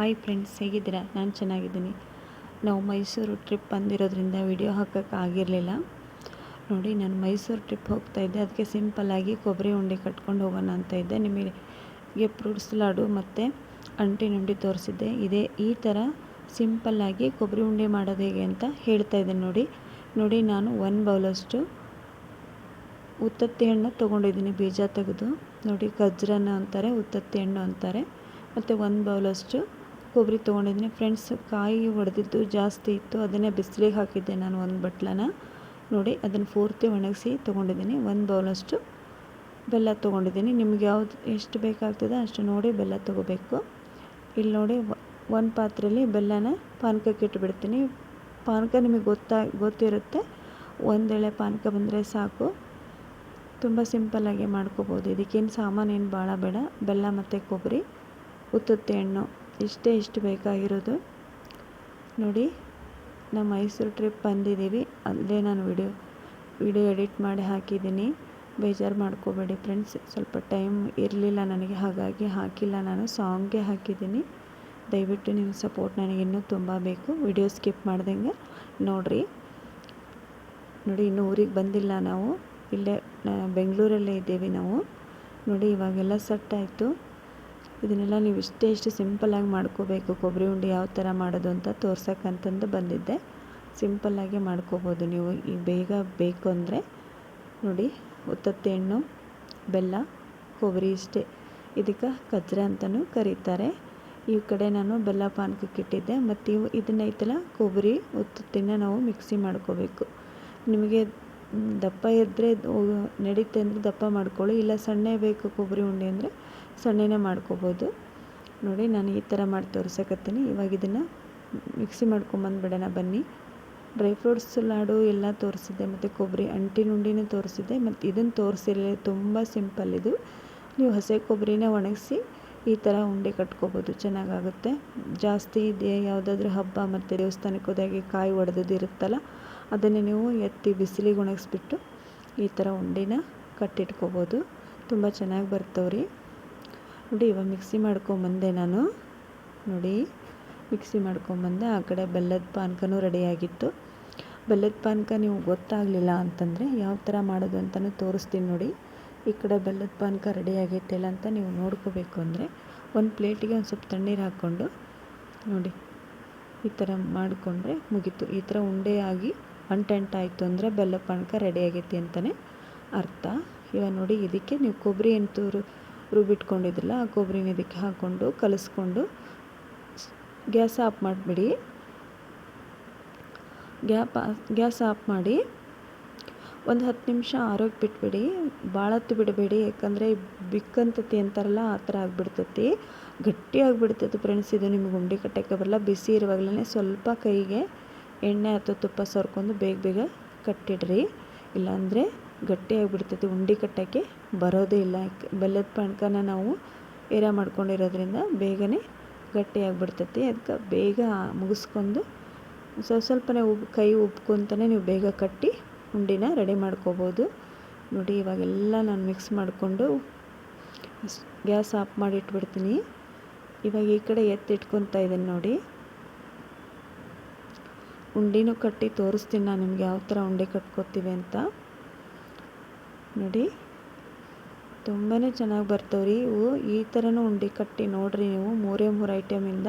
Hi friends ಹೇಗಿದ್ದೀರಾ? ನಾನು ಚೆನ್ನಾಗಿದ್ದೀನಿ. ನಾವು ಮೈಸೂರು ಟ್ರಿಪ್ ಬಂದಿರೋದ್ರಿಂದ ವಿಡಿಯೋ ಹಾಕೋಕ್ಕೆ ಆಗಿರಲಿಲ್ಲ. ನೋಡಿ, ನಾನು ಮೈಸೂರು ಟ್ರಿಪ್ ಹೋಗ್ತಾ ಇದ್ದೆ. ಅದಕ್ಕೆ ಸಿಂಪಲ್ಲಾಗಿ ಕೊಬ್ಬರಿ ಉಂಡೆ ಕಟ್ಕೊಂಡು ಹೋಗೋಣ ಅಂತ ಇದ್ದೆ. ನಿಮಗೆ ಫ್ರೂಟ್ಸ್ ಲಾಡು ಮತ್ತು ಅಂಟಿನ ಉಂಡೆ ತೋರಿಸಿದ್ದೆ. ಇದೇ ಈ ಥರ ಸಿಂಪಲ್ಲಾಗಿ ಕೊಬ್ಬರಿ ಉಂಡೆ ಮಾಡೋದು ಹೇಗೆ ಅಂತ ಹೇಳ್ತಾ ಇದ್ದೀನಿ ನೋಡಿ. ನೋಡಿ, ನಾನು ಒನ್ ಬೌಲಷ್ಟು ಉತ್ತತ್ತಿ ಹಣ್ಣು ತೊಗೊಂಡಿದ್ದೀನಿ ಬೀಜ ತೆಗೆದು. ನೋಡಿ, ಗಜ್ರನ ಅಂತಾರೆ, ಉತ್ತತ್ತಿ ಹಣ್ಣು ಅಂತಾರೆ. ಮತ್ತು ಒಂದು ಬೌಲಷ್ಟು ಕೊಬ್ಬರಿ ತೊಗೊಂಡಿದ್ದೀನಿ ಫ್ರೆಂಡ್ಸ್ ಕಾಯಿ ಹೊಡೆದಿದ್ದು ಜಾಸ್ತಿ ಇತ್ತು. ಅದನ್ನೇ ಬಿಸಿಲಿಗೆ ಹಾಕಿದ್ದೆ ನಾನು ಒಂದು ಬಟ್ಲನ. ನೋಡಿ, ಅದನ್ನು ಪೂರ್ತಿ ಒಣಗಿಸಿ ತೊಗೊಂಡಿದ್ದೀನಿ. ಒಂದು ಬೌಲಷ್ಟು ಬೆಲ್ಲ ತೊಗೊಂಡಿದ್ದೀನಿ. ನಿಮ್ಗೆ ಯಾವ್ದು ಎಷ್ಟು ಬೇಕಾಗ್ತದೆ ಅಷ್ಟು ನೋಡಿ ಬೆಲ್ಲ ತೊಗೋಬೇಕು. ಇಲ್ಲಿ ನೋಡಿ ಒಂದು ಪಾತ್ರೆಯಲ್ಲಿ ಬೆಲ್ಲನ ಪಾನಕಕ್ಕೆ ಇಟ್ಬಿಡ್ತೀನಿ. ಪಾನಕ ನಿಮಗೆ ಗೊತ್ತಾ, ಗೊತ್ತಿರುತ್ತೆ. ಒಂದೆಳೆ ಪಾನಕ ಬಂದರೆ ಸಾಕು. ತುಂಬ ಸಿಂಪಲ್ಲಾಗಿ ಮಾಡ್ಕೋಬೋದು. ಇದಕ್ಕೇನು ಏನು ಭಾಳ ಬೇಡ. ಬೆಲ್ಲ ಮತ್ತು ಕೊಬ್ಬರಿ, ಉತ್ತುತ್ತೆ ಹಣ್ಣು. ಇಷ್ಟೇ ಇಷ್ಟು ಬೇಕಾಗಿರೋದು. ನೋಡಿ ನಮ್ಮ ಮೈಸೂರು ಟ್ರಿಪ್ ಬಂದಿದ್ದೀವಿ. ಅಲ್ಲೇ ನಾನು ವಿಡಿಯೋ ವಿಡಿಯೋ ಎಡಿಟ್ ಮಾಡಿ ಹಾಕಿದ್ದೀನಿ. ಬೇಜಾರು ಮಾಡ್ಕೋಬೇಡಿ ಫ್ರೆಂಡ್ಸ್. ಸ್ವಲ್ಪ ಟೈಮ್ ಇರಲಿಲ್ಲ ನನಗೆ, ಹಾಗಾಗಿ ಹಾಕಿಲ್ಲ ನಾನು. ಸಾಂಗ್ಗೆ ಹಾಕಿದ್ದೀನಿ. ದಯವಿಟ್ಟು ನಿಮ್ಮ ಸಪೋರ್ಟ್ ನನಗೆ ಇನ್ನೂ ತುಂಬ ಬೇಕು. ವಿಡಿಯೋ ಸ್ಕಿಪ್ ಮಾಡ್ದಂಗೆ ನೋಡಿರಿ. ನೋಡಿ, ಇನ್ನೂ ಊರಿಗೆ ಬಂದಿಲ್ಲ ನಾವು. ಇಲ್ಲೇ ಬೆಂಗಳೂರಲ್ಲೇ ಇದ್ದೀವಿ ನಾವು. ನೋಡಿ, ಇವಾಗೆಲ್ಲ ಸೆಟ್ ಆಯಿತು. ಇದನ್ನೆಲ್ಲ ನೀವು ಇಷ್ಟೇ ಇಷ್ಟು ಸಿಂಪಲ್ಲಾಗಿ ಮಾಡ್ಕೋಬೇಕು. ಕೊಬ್ಬರಿ ಉಂಡೆ ಯಾವ ಥರ ಮಾಡೋದು ಅಂತ ತೋರ್ಸೋಕ್ಕಂತಂದು ಬಂದಿದ್ದೆ. ಸಿಂಪಲ್ಲಾಗೆ ಮಾಡ್ಕೋಬೋದು ನೀವು. ಈಗ ಬೇಗ ಬೇಕು ಅಂದರೆ ನೋಡಿ ಉತ್ತತ್ತೆ ಹಣ್ಣು ಬೆಲ್ಲ, ಕೊಬ್ಬರಿ ಇಷ್ಟೇ. ಇದಕ್ಕೆ ಕಜ್ರೆ ಅಂತಲೂ ಕರೀತಾರೆ. ಈ ಕಡೆ ನಾನು ಬೆಲ್ಲ ಪಾನಕಕ್ಕೆ ಇಟ್ಟಿದ್ದೆ. ಮತ್ತು ಇವು ಇದನ್ನೈತಲ್ಲ ಕೊಬ್ಬರಿ ಉತ್ತತ್ತಿನ ನಾವು ಮಿಕ್ಸಿ ಮಾಡ್ಕೋಬೇಕು. ನಿಮಗೆ ದಪ್ಪ ಇದ್ದರೆ ನಡೀತೆ ಅಂದರೆ ದಪ್ಪ ಮಾಡ್ಕೊಳ್ಳಿ, ಇಲ್ಲ ಸಣ್ಣ ಬೇಕು ಕೊಬ್ಬರಿ ಉಂಡೆ ಅಂದರೆ ಸಣ್ಣನೇ ಮಾಡ್ಕೋಬೋದು. ನೋಡಿ, ನಾನು ಈ ಥರ ಮಾಡಿ ತೋರಿಸಕತ್ತೀನಿ. ಇವಾಗ ಇದನ್ನು ಮಿಕ್ಸಿ ಮಾಡ್ಕೊಂಬಂದ್ಬಿಡೋಣ ಬನ್ನಿ. ಡ್ರೈ ಫ್ರೂಟ್ಸ್, ಲಾಡು ಎಲ್ಲ ತೋರಿಸಿದ್ದೆ, ಮತ್ತು ಕೊಬ್ಬರಿ ಅಂಟಿನ ಉಂಡಿನೂ ತೋರಿಸಿದ್ದೆ. ಮತ್ತು ಇದನ್ನು ತೋರಿಸಿರಲಿಲ್ಲ, ತುಂಬ ಸಿಂಪಲ್ ಇದು. ನೀವು ಹಸಿ ಕೊಬ್ಬರಿನ ಒಣಗಿಸಿ ಈ ಥರ ಉಂಡೆ ಕಟ್ಕೋಬೋದು, ಚೆನ್ನಾಗಾಗುತ್ತೆ. ಜಾಸ್ತಿ ಇದೆ ಯಾವುದಾದ್ರೂ ಹಬ್ಬ, ಮತ್ತು ದೇವಸ್ಥಾನಕ್ಕೆ ಹೋದಾಗೆ ಕಾಯಿ ಒಡೆದದ್ದು ಇರುತ್ತಲ್ಲ ಅದನ್ನೇ ನೀವು ಎತ್ತಿ ಬಿಸಿಲಿಗೆ ಒಣಗಿಸ್ಬಿಟ್ಟು ಈ ಥರ ಉಂಡೆನ ಕಟ್ಟಿಟ್ಕೋಬೋದು. ತುಂಬ ಚೆನ್ನಾಗಿ ಬರ್ತವ್ರಿ. ನೋಡಿ, ಇವಾಗ ಮಿಕ್ಸಿ ಮಾಡ್ಕೊಂಬಂದೆ ನಾನು. ನೋಡಿ, ಮಿಕ್ಸಿ ಮಾಡ್ಕೊಂಬಂದೆ. ಆ ಕಡೆ ಬೆಲ್ಲದ ಪಾನಕನೂ ರೆಡಿಯಾಗಿತ್ತು. ಬೆಲ್ಲದ ಪಾನಕ ನೀವು ಗೊತ್ತಾಗಲಿಲ್ಲ ಅಂತಂದರೆ ಯಾವ ಥರ ಮಾಡೋದು ಅಂತಲೂ ತೋರಿಸ್ತೀನಿ ನೋಡಿ. ಈ ಕಡೆ ಬೆಲ್ಲದ ಪಾನಕ ರೆಡಿಯಾಗೈತೆ ಆಗೈತಿಲ್ಲ ಅಂತ ನೀವು ನೋಡ್ಕೋಬೇಕು ಅಂದರೆ ಒಂದು ಪ್ಲೇಟಿಗೆ ಒಂದು ಸ್ವಲ್ಪ ತಣ್ಣೀರು ಹಾಕ್ಕೊಂಡು ನೋಡಿ, ಈ ಥರ ಮಾಡಿಕೊಂಡ್ರೆ ಮುಗೀತು. ಈ ಥರ ಉಂಡೆ ಆಗಿ ಅಂಟೆಂಟಾಯಿತು ಅಂದರೆ ಬೆಲ್ಲ ಪಾನಕ ರೆಡಿ ಆಗೈತಿ ಅಂತಲೇ ಅರ್ಥ. ಇವಾಗ ನೋಡಿ, ಇದಕ್ಕೆ ನೀವು ಕೊಬ್ಬರಿ ಎಂತೂರು ರುಬ್ಬಿಟ್ಕೊಂಡಿದ್ರಲ್ಲ ಆ ಕೊಬ್ಬರಿನ ಇದಕ್ಕೆ ಹಾಕ್ಕೊಂಡು ಕಲಿಸ್ಕೊಂಡು ಗ್ಯಾಸ್ ಆಫ್ ಮಾಡಿಬಿಡಿ. ಗ್ಯಾಪ್ ಗ್ಯಾಸ್ ಆಫ್ ಮಾಡಿ ಒಂದು ಹತ್ತು ನಿಮಿಷ ಆರೋಗ್ಯ ಬಿಟ್ಬಿಡಿ. ಭಾಳ ಹೊತ್ತು ಬಿಡಬೇಡಿ, ಯಾಕಂದರೆ ಬಿಕ್ಕಂತತಿ ಅಂತಾರಲ್ಲ, ಆ ಥರ ಆಗಿಬಿಡ್ತತಿ. ಗಟ್ಟಿ ಆಗಿಬಿಡ್ತೈತಿ ಫ್ರೆಂಡ್ಸ್ ಇದು ನಿಮ್ಗೆ ಉಂಡೆ ಕಟ್ಟಕ್ಕೆ ಬರಲ್ಲ. ಬಿಸಿ ಇರುವಾಗಲೇ ಸ್ವಲ್ಪ ಕೈಗೆ ಎಣ್ಣೆ ಅಥವಾ ತುಪ್ಪ ಸರ್ಕೊಂಡು ಬೇಗ ಬೇಗ ಕಟ್ಟಿಡ್ರಿ. ಇಲ್ಲಾಂದರೆ ಗಟ್ಟಿಯಾಗಿಬಿಡ್ತೈತಿ ಉಂಡೆ ಕಟ್ಟೋಕ್ಕೆ ಬರೋದೇ ಇಲ್ಲ. ಬೆಲ್ಲದ ಪಾನಕನ ನಾವು ಏರ ಮಾಡ್ಕೊಂಡಿರೋದ್ರಿಂದ ಬೇಗನೆ ಗಟ್ಟಿಯಾಗಿಬಿಡ್ತೈತಿ ಅದಕ್ಕೆ ಬೇಗ ಮುಗಿಸ್ಕೊಂಡು ಸ್ವಲ್ಪ ಸ್ವಲ್ಪನೇ ಉಬ್ ಕೈ ಉಬ್ಕೊಂತಾನೆ ನೀವು ಬೇಗ ಕಟ್ಟಿ ಉಂಡಿನ ರೆಡಿ ಮಾಡ್ಕೋಬೋದು. ನೋಡಿ, ಇವಾಗೆಲ್ಲ ನಾನು ಮಿಕ್ಸ್ ಮಾಡಿಕೊಂಡು ಗ್ಯಾಸ್ ಆಫ್ ಮಾಡಿ ಇಟ್ಬಿಡ್ತೀನಿ ಇವಾಗ ಈ ಕಡೆ ಎತ್ತಿಟ್ಕೊತಾ ಇದ್ದೀನಿ ನೋಡಿ. ಉಂಡಿನೂ ಕಟ್ಟಿ ತೋರಿಸ್ತೀನಿ ನಾನು ನಿಮ್ಗೆ ಯಾವ ಥರ ಉಂಡೆ ಕಟ್ಕೋತೀವಿ ಅಂತ. ನೋಡಿ ತುಂಬಾ ಚೆನ್ನಾಗಿ ಬರ್ತವ್ರಿ ಇವು. ಈ ಥರನೂ ಉಂಡೆ ಕಟ್ಟಿ ನೋಡಿರಿ ನೀವು, ಮೂರೇ ಮೂರು ಐಟಮಿಂದ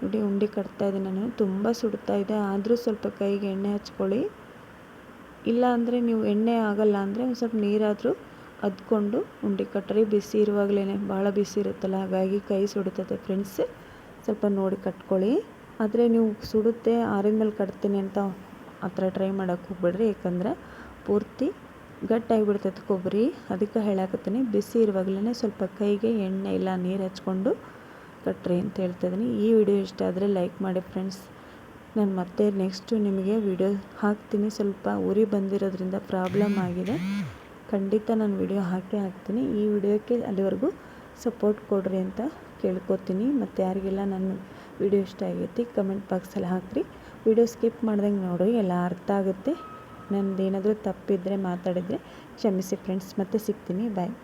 ನೋಡಿ ಉಂಡೆ ಕಟ್ತಾ ಇದ್ದೀನಿ ನಾನು. ತುಂಬ ಸುಡ್ತಾ ಇದೆ. ಆದರೂ ಸ್ವಲ್ಪ ಕೈಗೆ ಎಣ್ಣೆ ಹಚ್ಕೊಳ್ಳಿ. ಇಲ್ಲ ಅಂದರೆ ನೀವು ಎಣ್ಣೆ ಆಗಲ್ಲ ಅಂದರೆ ಒಂದು ಸ್ವಲ್ಪ ನೀರಾದರೂ ಅದ್ಕೊಂಡು ಉಂಡೆ ಕಟ್ಟ್ರಿ ಬಿಸಿ ಇರುವಾಗಲೇ ಭಾಳ ಬಿಸಿ ಇರುತ್ತಲ್ಲ, ಹಾಗಾಗಿ ಕೈ ಸುಡುತ್ತದೆ ಫ್ರೆಂಡ್ಸ್ ಸ್ವಲ್ಪ ನೋಡಿ ಕಟ್ಕೊಳ್ಳಿ. ಆದರೆ ನೀವು ಸುಡುತ್ತೆ ಆರಿನ ಮೇಲೆ ಕಟ್ತೀನಿ ಅಂತ ಆ ಥರ ಟ್ರೈ ಮಾಡೋಕ್ಕೆ ಹೋಗ್ಬೇಡ್ರಿ. ಯಾಕಂದರೆ ಪೂರ್ತಿ ಗಟ್ಟಿಯಾಗಿಬಿಡ್ತೈತೆ ಕೊಬ್ಬರಿ. ಅದಕ್ಕೆ ಹೇಳಾಕತ್ತೀನಿ, ಬಿಸಿ ಇರುವಾಗಲೇ ಸ್ವಲ್ಪ ಕೈಗೆ ಎಣ್ಣೆ ಇಲ್ಲ ನೀರು ಹಚ್ಕೊಂಡು ಕಟ್ರಿ ಅಂತ ಹೇಳ್ತಾಯಿದ್ದೀನಿ ಈ ವಿಡಿಯೋ ಇಷ್ಟ ಆದರೆ ಲೈಕ್ ಮಾಡಿ ಫ್ರೆಂಡ್ಸ್ ನಾನು ಮತ್ತೆ ನೆಕ್ಸ್ಟು ನಿಮಗೆ ವಿಡಿಯೋ ಹಾಕ್ತೀನಿ. ಸ್ವಲ್ಪ ಉರಿ ಬಂದಿರೋದ್ರಿಂದ ಪ್ರಾಬ್ಲಮ್ ಆಗಿದೆ. ಖಂಡಿತ ನಾನು ವಿಡಿಯೋ ಹಾಕೇ ಹಾಕ್ತೀನಿ. ಈ ವಿಡಿಯೋಕ್ಕೆ ಅಲ್ಲಿವರೆಗೂ ಸಪೋರ್ಟ್ ಕೊಡ್ರಿ ಅಂತ ಕೇಳ್ಕೊತೀನಿ. ಮತ್ತು ಯಾರಿಗೆಲ್ಲ ನನ್ನ ವಿಡಿಯೋ ಇಷ್ಟ ಆಗೈತಿ ಕಮೆಂಟ್ ಬಾಕ್ಸಲ್ಲಿ ಹಾಕಿರಿ. ವಿಡಿಯೋ ಸ್ಕಿಪ್ ಮಾಡ್ದಂಗೆ ನೋಡಿ ಎಲ್ಲ ಅರ್ಥ ಆಗುತ್ತೆ. ನನ್ನದೇನಾದರೂ ತಪ್ಪಿದ್ದರೆ ಮಾತಾಡಿದರೆ ಕ್ಷಮಿಸಿ ಫ್ರೆಂಡ್ಸ್ ಮತ್ತೆ ಸಿಗ್ತೀನಿ. ಬಾಯ್